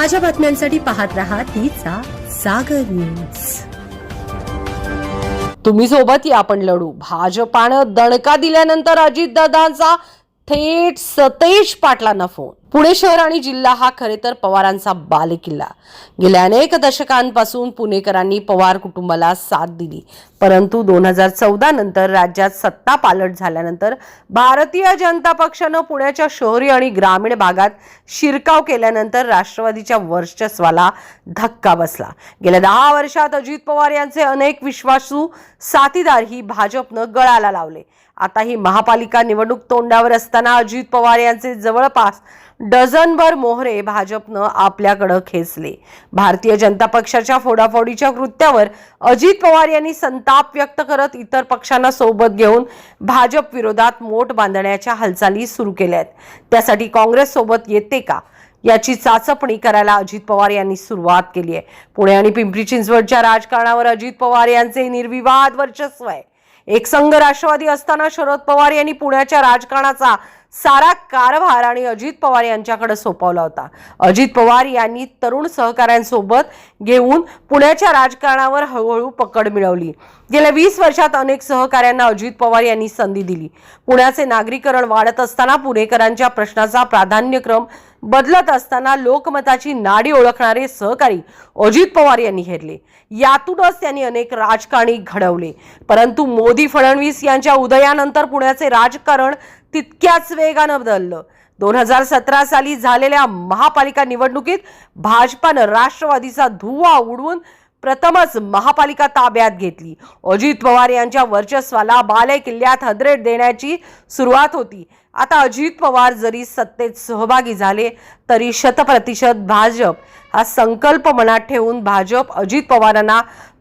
ताज्या बातम्यांसाठी पाहत राहा तिचा सागर न्यूज. तुम्ही सोबत या आपण लढू. भाजपानं दणका दिल्यानंतर अजितदादांचा थेट सतेज पाटलांना फोन पुणे शहर आणि जिल्हा हा खरे तर पवारांचा बालेकिल्ला. गेल्या अनेक दशकांपासून पुणेकरांनी पवार कुटुंबाला साथ दिली. परंतु दोन हजार चौदा नंतर राज्यात सत्ता पालट झाल्यानंतर भारतीय जनता पक्षानं पुण्याच्या शहरी आणि ग्रामीण भागात शिरकाव केल्यानंतर राष्ट्रवादीच्या वर्चस्वाला धक्का बसला. गेल्या दहा वर्षात अजित पवार यांचे अनेक विश्वासू साथीदार ही भाजपनं गळाला लावले. आता ही महापालिका निवडणूक तोंडावर असताना अजित पवार यांचे जवळपास डझनभर मोहरे भाजपनं आपल्याकडं खेचले. भारतीय जनता पक्षाच्या फोडाफोडीच्या कृत्यावर अजित पवार यांनी संताप व्यक्त करत इतर पक्षांना सोबत घेऊन भाजप विरोधात मोठ बांधण्याच्या हालचाली सुरू केल्या आहेत त्यासाठी काँग्रेस सोबत येते का? याची चाचपणी करायला अजित पवार यांनी सुरुवात केली आहे. पुणे आणि पिंपरी चिंचवडच्या राजकारणावर अजित पवार यांचे निर्विवाद वर्चस्व आहे. एक संघ राष्ट्रवादी असताना शरद पवार यांनी पुण्याच्या राजकारणाचा सारा कारभार आणि अजित पवार यांच्याकडे सोपवला होता. अजित पवार यांनी तरुण सहकाऱ्यांसोबत घेऊन पुण्याच्या राजकारणावर हळूहळू पकड मिळवली. गेल्या वीस वर्षात अनेक सहकाऱ्यांना अजित पवार यांनी संधी दिली. पुण्याचे नागरीकरण वाढत असताना पुणेकरांच्या प्रश्नाचा प्राधान्यक्रम बदलत असताना लोकमताची नाडी ओळखणारे सहकारी अजित पवार यांनी हेरले यातूनच त्यांनी अनेक राजकारणी घडवले. परंतु मोदी फडणवीस यांच्या उदयानंतर पुण्याचे राजकारण तितक्याच वेगानं बदललं. दोन हजार सतरा साली झालेल्या महापालिका निवडणुकीत भाजपानं राष्ट्रवादीचा धुव्वा उडवून प्रथमच महापालिका ताब्यात घेतली. अजित पवार यांच्या वर्चस्वाला बाले किल्ल्यात हदरेट देण्याची सुरुवात होती. आता अजित पवार जरी सत्तेत सहभागी झाले तरी शतप्रतिशत भाजप हा संकल्प मनात ठेवून भाजप अजित पवारांना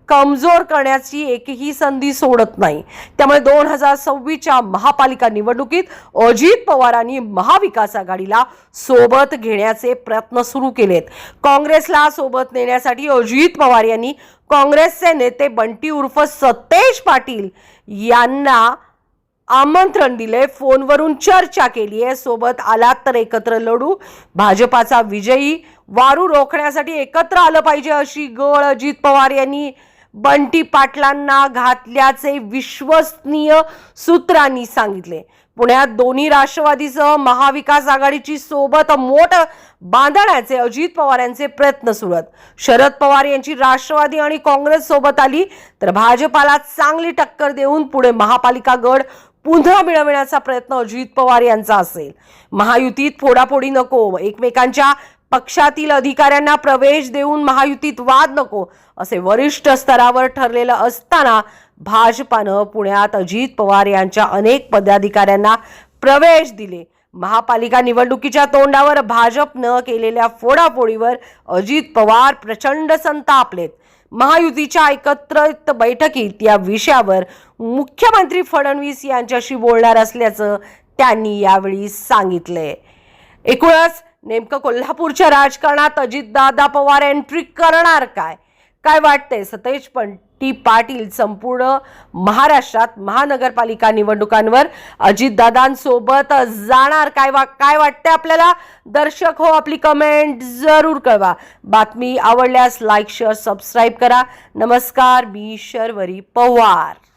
कमजोर करण्याची एकही संधी सोडत नाही. त्यामुळे दोन हजार सव्वीसच्या महापालिका निवडणुकीत अजित पवारांनी महाविकास आघाडीला सोबत घेण्याचे प्रयत्न सुरू केलेत. काँग्रेसला सोबत नेण्यासाठी अजित पवार यांनी काँग्रेसचे नेते बंटी उर्फ सतेज पाटील यांना आमंत्रण दिले. फोनवरून चर्चा केली आहे. सोबत आलात तर एकत्र लढू. भाजपाचा विजयी वारू रोखण्यासाठी एकत्र आलं पाहिजे अशी गळ अजित पवार यांनी बंटी पाटलांना घातल्याचे विश्वसनीय सूत्रांनी सांगितले. पुण्यात दोन्ही राष्ट्रवादीसह महाविकास आघाडीची सोबत मोठ बांधण्याचे अजित पवार यांचे प्रयत्न सुरू आहेत. शरद पवार यांची राष्ट्रवादी आणि काँग्रेस सोबत आली तर भाजपाला चांगली टक्कर देऊन पुढे महापालिका गड पुन्हा मिळवण्याचा प्रयत्न अजित पवार यांचा असेल. महायुतीत फोडाफोडी नको एकमेकांच्या पक्षातील अधिकाऱ्यांना प्रवेश देऊन महायुतीत वाद नको असे वरिष्ठ स्तरावर ठरलेलं असताना भाजपानं पुण्यात अजित पवार यांच्या अनेक पदाधिकाऱ्यांना प्रवेश दिले. महापालिका निवडणुकीच्या तोंडावर भाजपनं केलेल्या फोडाफोडीवर अजित पवार प्रचंड संतापलेत. महायुतीच्या एकत्रित बैठकीत या विषयावर मुख्यमंत्री फडणवीस यांच्याशी बोलणार असल्याचं त्यांनी यावेळी सांगितले एकूणच नेमकं कोल्हापूरच्या राजकारणात अजितदादा पवार एंट्री करणार काय? काय वाटतंय? सतेज पंटी पाटील संपूर्ण महाराष्ट्रात महानगरपालिका निवडणुकांवर अजितदादांसोबत जाणार. काय वा काय वाटतंय आपल्याला? दर्शक हो आपली कमेंट जरूर कळवा. बातमी आवडल्यास लाईक शेअर सबस्क्राईब करा. नमस्कार मी शर्वरी पवार.